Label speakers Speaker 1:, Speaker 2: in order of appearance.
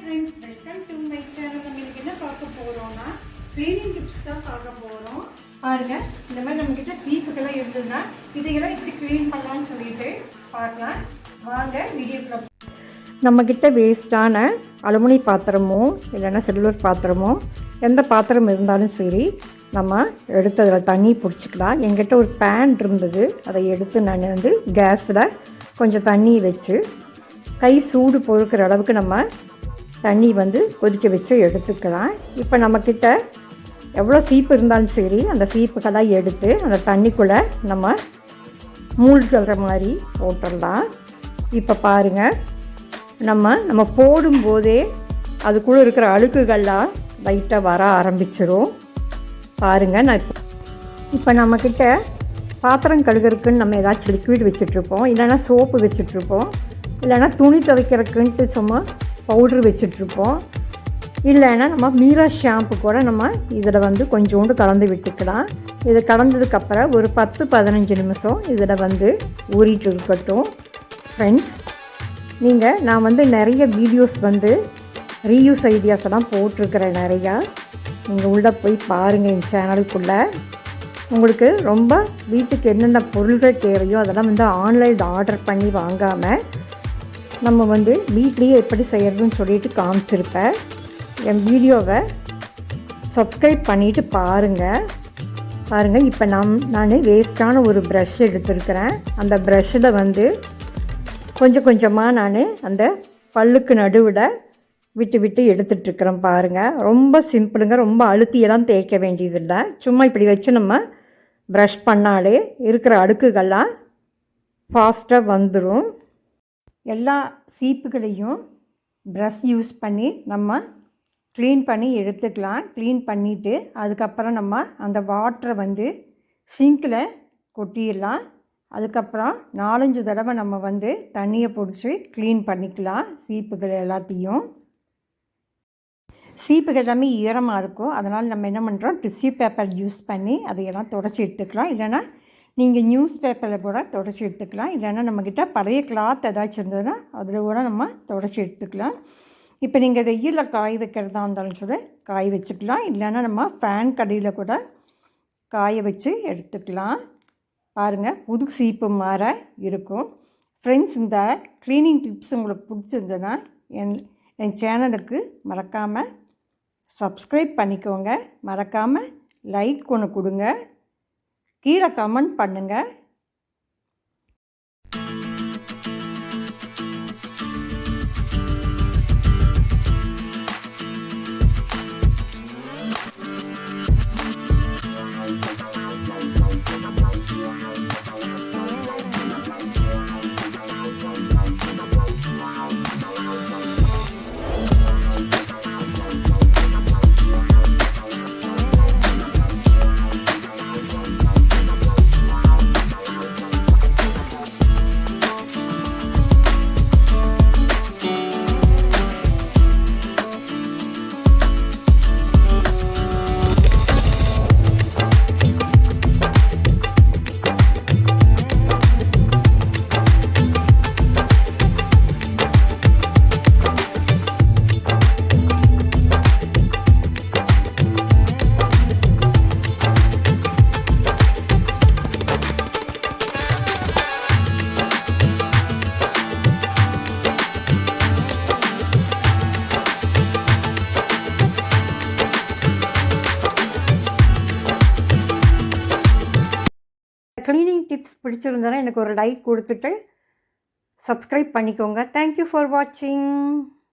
Speaker 1: Friends welcome to my channel நம்ம இன்னைக்கு என்ன பார்க்க போகிறோம்னா க்ளீனிங் டிப்ஸ் தான் பார்க்க போகிறோம் பாருங்க இந்த மாதிரி நம்மக்கிட்ட சீப்புக்கெல்லாம் இருந்ததுன்னா இதையெல்லாம் இப்படி க்ளீன் பண்ணலாம்னு சொல்லிட்டு பார்க்கலாம். வாங்க வீடியோக்குள்ள நம்மக்கிட்ட வேஸ்டான அலுமினி பாத்திரமோ இல்லைன்னா சில்வர் பாத்திரமோ எந்த பாத்திரம் இருந்தாலும் சரி நம்ம எடுத்து அதில் தண்ணி பிடிச்சிக்கலாம். எங்கிட்ட ஒரு பேன் இருந்தது அதை எடுத்து நான் வந்து கேஸில் கொஞ்சம் தண்ணி வச்சு கை சூடு பொறுக்கிற அளவுக்கு நம்ம தண்ணி வந்து கொதிக்க வச்சு எடுத்துக்கலாம். இப்போ நம்மக்கிட்ட எவ்வளோ சீப்பு இருந்தாலும் சரி அந்த சீப்புக்கெல்லாம் எடுத்து அந்த தண்ணிக்குள்ளே நம்ம மூழ்கிற மாதிரி போட்டுடலாம். இப்போ பாருங்கள் நம்ம நம்ம போடும்போதே அதுக்குள்ளே இருக்கிற அழுக்குகள்லாம் லைட்டாக வர ஆரம்பிச்சிரும். பாருங்கள் நான் இப்போ இப்போ நம்மக்கிட்ட பாத்திரம் கழுகிறதுக்குன்னு நம்ம ஏதாச்சும் லிக்விட் வச்சுட்ருப்போம் இல்லைன்னா சோப்பு வச்சுட்ருப்போம் இல்லைன்னா துணி துவைக்கிறதுக்குன்ட்டு சும்மா பவுட்ரு வச்சுட்ருப்போம் இல்லைன்னா நம்ம மீரா ஷாம்பு கூட நம்ம இதில் வந்து கொஞ்சோண்டு கலந்து விட்டுக்கலாம். இது கலந்ததுக்கப்புறம் ஒரு பத்து பதினஞ்சு நிமிஷம் இதில் வந்து ஊறிட்டு இருக்கட்டும். ஃப்ரெண்ட்ஸ் நீங்கள் நான் வந்து நிறைய வீடியோஸ் வந்து ரீயூஸ் ஐடியாஸ் எல்லாம் போட்டிருக்கிறேன் நிறையா. நீங்கள் உள்ளே போய் பாருங்கள் என் சேனலுக்குள்ளே உங்களுக்கு ரொம்ப வீட்டுக்கு என்னென்ன பொருள்கள் தேவையோ அதெல்லாம் வந்து ஆன்லைனில் ஆர்டர் பண்ணி வாங்காமல் நம்ம வந்து வீட்லேயே எப்படி செய்கிறதுன்னு சொல்லிட்டு காமிச்சிருப்பேன் என் வீடியோவை சப்ஸ்கிரைப் பண்ணிவிட்டு பாருங்கள் பாருங்கள் இப்போ நம் நான் வேஸ்ட்டான ஒரு ப்ரஷ் எடுத்திருக்கிறேன். அந்த ப்ரஷ்ஷில் வந்து கொஞ்சம் கொஞ்சமாக நான் அந்த பல்லுக்கு நடுவில் விட்டு விட்டு எடுத்துட்ருக்குறேன் பாருங்கள் ரொம்ப சிம்பிளுங்க ரொம்ப அழுத்தியெல்லாம் தேய்க்க வேண்டியதில்லை. சும்மா இப்படி வச்சு நம்ம ப்ரஷ் பண்ணாலே இருக்கிற அடுக்குகள்லாம் ஃபாஸ்ட்டாக வந்துடும் எல்லா சீப்புகளையும் ப்ரஷ் யூஸ் பண்ணி நம்ம க்ளீன் பண்ணி எடுத்துக்கலாம். க்ளீன் பண்ணிவிட்டு அதுக்கப்புறம் நம்ம அந்த வாட்டரை வந்து சிங்கில் கொட்டிடலாம். அதுக்கப்புறம் நாலஞ்சு தடவை நம்ம வந்து தண்ணியை பிடிச்சி க்ளீன் பண்ணிக்கலாம் சீப்புகள் எல்லாத்தையும். சீப்புகள் எல்லாமே ஈரமாக இருக்கும். அதனால் நம்ம என்ன பண்ணுறோம் டிஷ்யூ பேப்பர் யூஸ் பண்ணி அதையெல்லாம் தொடச்சி எடுத்துக்கலாம். இல்லைன்னா நீங்கள் நியூஸ் பேப்பரில் கூட தொடச்சி எடுத்துக்கலாம். இல்லைன்னா நம்மக்கிட்ட பழைய கிளாத் ஏதாச்சும் இருந்ததுன்னா அதில் கூட நம்ம தொடச்சி எடுத்துக்கலாம். இப்போ நீங்கள் வெயிலில் காய் வைக்கிறதா இருந்தாலும் சொல்லி காய் வச்சுக்கலாம். இல்லைன்னா நம்ம ஃபேன் கடையில் கூட காய வச்சு எடுத்துக்கலாம். பாருங்கள் புது சீப்பு மாற இருக்கும். ஃப்ரெண்ட்ஸ் இந்த க்ளீனிங் டிப்ஸ் உங்களுக்கு பிடிச்சிருந்ததுன்னா என் என் சேனலுக்கு மறக்காமல் சப்ஸ்கிரைப் பண்ணிக்கோங்க. மறக்காமல் லைக் ஒன்று கொடுங்க. கீழே கமெண்ட் பண்ணுங்கள் க்ளீனிங் டிப்ஸ் பிடிச்சிருந்தனா எனக்கு ஒரு லைக் கொடுத்துட்டு சப்ஸ்கிரைப் பண்ணிக்கோங்க. தேங்க்யூ ஃபார் வாட்சிங்